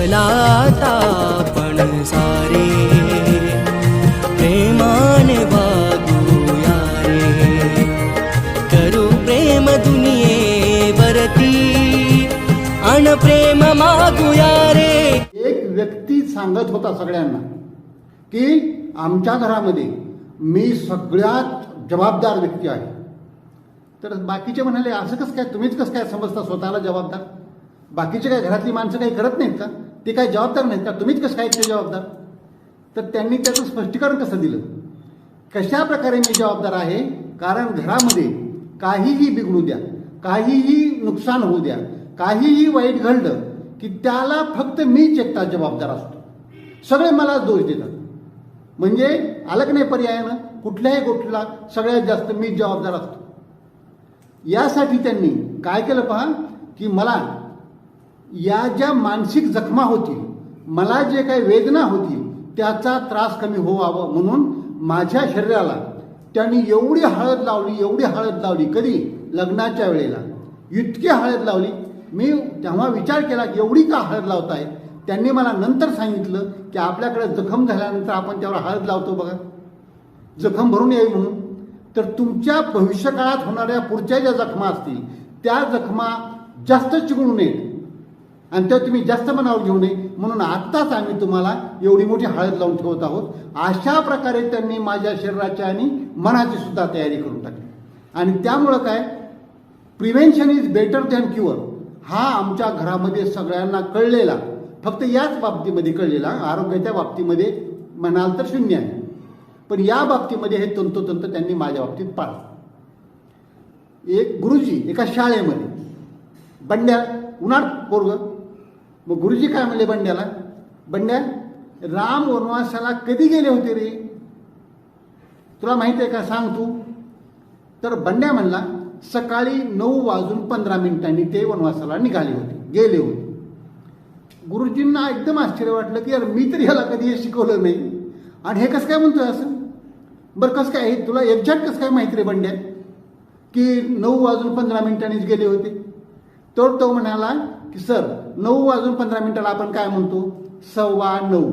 चला पण सारे प्रेमाने वागूया रे करू प्रेम दुनियेवरती अन प्रेम मागूया रे एक व्यक्ती सांगत होता सगळ्यांना की आमच्या घरामध्ये मी सगळ्यात जबाबदार व्यक्ती आहे. तर बाकीचे म्हणाले असं कसं काय? तुम्हीच कसं काय समजता स्वतःला जबाबदार? बाकीचे काय घरातली माणसं काही करत नाहीत का? ते काय जबाबदार नाहीत का? तुम्हीच कसं काय ते जबाबदार? तर त्यांनी त्याचं स्पष्टीकरण कसं दिलं? कशा प्रकारे मी जबाबदार आहे? कारण घरामध्ये काहीही बिघडू द्या काहीही नुकसान होऊ द्या काहीही वाईट घडलं की त्याला फक्त मीच एकटा जबाबदार असतो. सगळे मला दोष देतात. म्हणजे आलं की नाही पर्यायानं? कुठल्याही गोष्टीला सगळ्यात जास्त मीच जबाबदार असतो. यासाठी त्यांनी काय केलं पहा? की मला या ज्या मानसिक जखमा होतील मला जे काही वेदना होतील त्याचा त्रास कमी होवावा म्हणून माझ्या शरीराला त्यांनी एवढी हळद लावली एवढी हळद लावली कधी? लग्नाच्या वेळेला. इतकी हळद लावली. मी तेव्हा विचार केला की एवढी का हळद लावताय? त्यांनी मला नंतर सांगितलं की आपल्याकडे जखम झाल्यानंतर आपण त्यावर हळद लावतो बघा. जखम भरून यावी म्हणून. तर तुमच्या भविष्यकाळात होणाऱ्या पुढच्या ज्या जखमा असतील त्या जखमा जास्त चिकळू नयेत. आणि त्या तुम्ही जास्त मनावर घेऊ नये. म्हणून आत्ताच आम्ही तुम्हाला एवढी मोठी हळद लावून ठेवत आहोत. अशा प्रकारे त्यांनी माझ्या शरीराची आणि मनाची सुद्धा तयारी करून टाकली. आणि त्यामुळं काय? Prevention is better than cure हा आमच्या घरामध्ये सगळ्यांना कळलेला. फक्त याच बाबतीमध्ये कळलेला. आरोग्याच्या बाबतीमध्ये म्हणाल तर शून्य आहे. पण या बाबतीमध्ये हे तंतोतंत त्यांनी माझ्या बाबतीत पाळलं. एक गुरुजी एका शाळेमध्ये बंड्या उन्हाळ पोरग मग गुरुजी काय म्हणले बंड्याला? बंड्या राम वनवासाला कधी गेले होते रे? तुला माहिती आहे का? सांग तू. तर बंड्या म्हणला सकाळी नऊ वाजून पंधरा मिनिटांनी ते वनवासाला निघाले होते गेले होते. गुरुजींना एकदम आश्चर्य वाटलं की यार मी तर ह्याला कधी हे शिकवलं नाही. आणि हे कसं काय म्हणतोय असं? बरं कसं काय? तुला एक्झॅक्ट कसं काय माहिती रे बंड्या? की नऊ वाजून पंधरा मिनिटांनीच गेले होते. तर तो म्हणाला की सर नऊ वाजून पंधरा मिनिटाला आपण काय म्हणतो? सव्वा नऊ.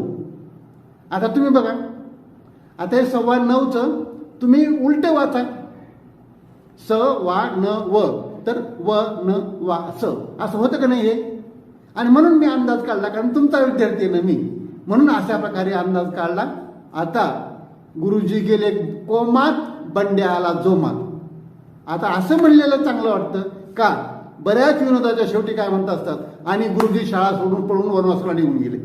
आता तुम्ही बघा. आता हे सव्वा नऊचं तुम्ही उलट वाचा. स वा न व. तर व न वा स. असं होतं का नाही हे? आणि म्हणून मी अंदाज काढला कारण तुमचा विद्यार्थी आहे ना मी. म्हणून अशा प्रकारे अंदाज काढला. आता गुरुजी गेले कोमात बंड्या आला जोमात. आता असं म्हणलेलं चांगलं वाटतं का? बऱ्याच विनोदाच्या शेवटी काय म्हणत असतात आणि गुरुजी शाळा सोडून पळून वनवासला निघून गेले.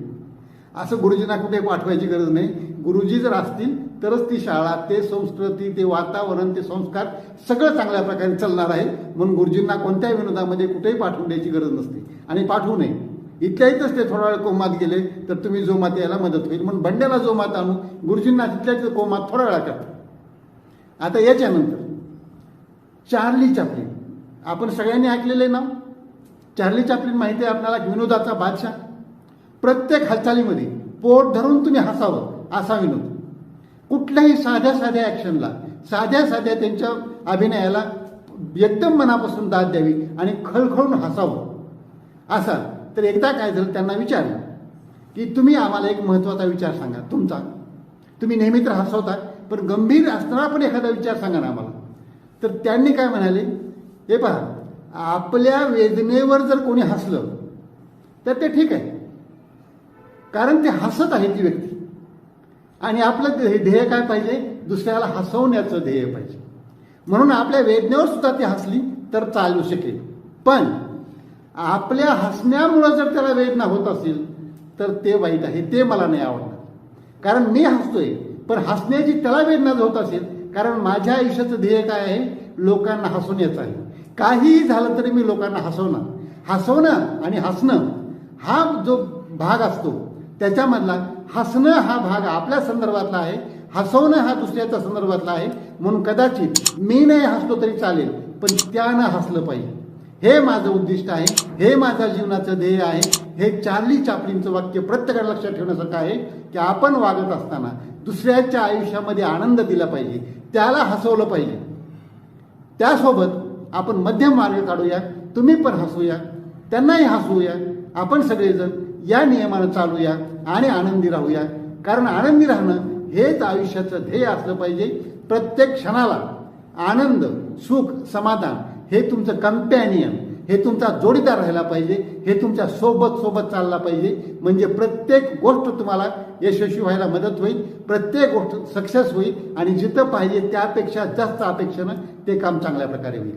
असं गुरुजींना कुठे पाठवायची गरज नाही. गुरुजी जर असतील तरच ती शाळा ते संस्कृती ते वातावरण ते संस्कार सगळं चांगल्या प्रकारे चालणार आहे. म्हणून गुरुजींना कोणत्याही विनोदामध्ये कुठेही पाठवून द्यायची गरज नसते. आणि पाठवू नये. इथल्या इथंच ते थोडा वेळ कोमात गेले तर तुम्ही जोमात यायला मदत होईल. म्हणून बंड्याला जोमात आणू गुरुजींना तिथल्या कोमात थोडा वेळा करतात आता याच्यानंतर चार्ली चापली आपण सगळ्यांनी ऐकलेले ना? चार्ली चॅपलिन माहिती आहे आपल्याला विनोदाचा बादशाह. प्रत्येक हालचालीमध्ये पोट धरून तुम्ही हसावं असा विनोद. कुठल्याही साध्या साध्या ॲक्शनला साध्या साध्या त्यांच्या अभिनयाला एकदम मनापासून दाद द्यावी आणि खळखळून हसावं. असा. तर एकदा काय झालं त्यांना विचारलं की तुम्ही आम्हाला एक महत्त्वाचा विचार सांगा तुमचा. तुम्ही नेहमी तर हसवता पण गंभीर असताना पण एखादा विचार सांगा ना आम्हाला. तर त्यांनी काय म्हणाले हे पहा आपल्या वेदनेवर जर कोणी हसलं तर ते ठीक आहे. कारण ते हसत आहे ती व्यक्ती. आणि आपलं ध्येय काय पाहिजे? दुसऱ्याला हसवण्याचं ध्येय पाहिजे. म्हणून आपल्या वेदनेवर सुद्धा ती हसली तर चालू शकेल. पण आपल्या हसण्यामुळं जर त्याला वेदना होत असेल तर ते वाईट आहे ते मला नाही आवडणार. कारण मी हसतोय पण हसण्याची त्याला वेदना होत असेल कारण माझ्या आयुष्याचं ध्येय काय आहे? लोकांना हसून येत आहे. काहीही झालं तरी मी लोकांना हसवणार. हसवणं आणि हसणं हा जो भाग असतो त्याच्यामधला हसणं हा भाग आपल्या संदर्भातला आहे हसवणं हा दुसऱ्याच्या संदर्भातला आहे. म्हणून कदाचित मी नाही हसलो तरी चालेल पण त्यानं हसलं पाहिजे. हे माझं उद्दिष्ट आहे हे माझ्या जीवनाचं ध्येय आहे हे चार्ली चापलींचं वाक्य प्रत्येकाला लक्षात ठेवण्यासारखं आहे की आपण वागत असताना दुसऱ्याच्या आयुष्यामध्ये आनंद दिला पाहिजे त्याला हसवलं पाहिजे. त्यासोबत आपण मध्यम मार्ग काढूया तुम्ही पण हसूया त्यांनाही हसूया आपण सगळेजण या नियमानं चालूया आणि आनंदी राहूया. कारण आनंदी राहणं हेच आयुष्याचं ध्येय असलं पाहिजे. प्रत्येक क्षणाला आनंद सुख समाधान हे तुमचं कंपॅनियन हे तुमचा जोडीदार राहिला पाहिजे हे तुमच्यासोबत सोबत चालला पाहिजे. म्हणजे प्रत्येक गोष्ट तुम्हाला यशस्वी व्हायला मदत होईल प्रत्येक गोष्ट सक्सेस होईल आणि जिथं पाहिजे त्यापेक्षा जास्त अपेक्षेनं ते काम चांगल्या प्रकारे होईल.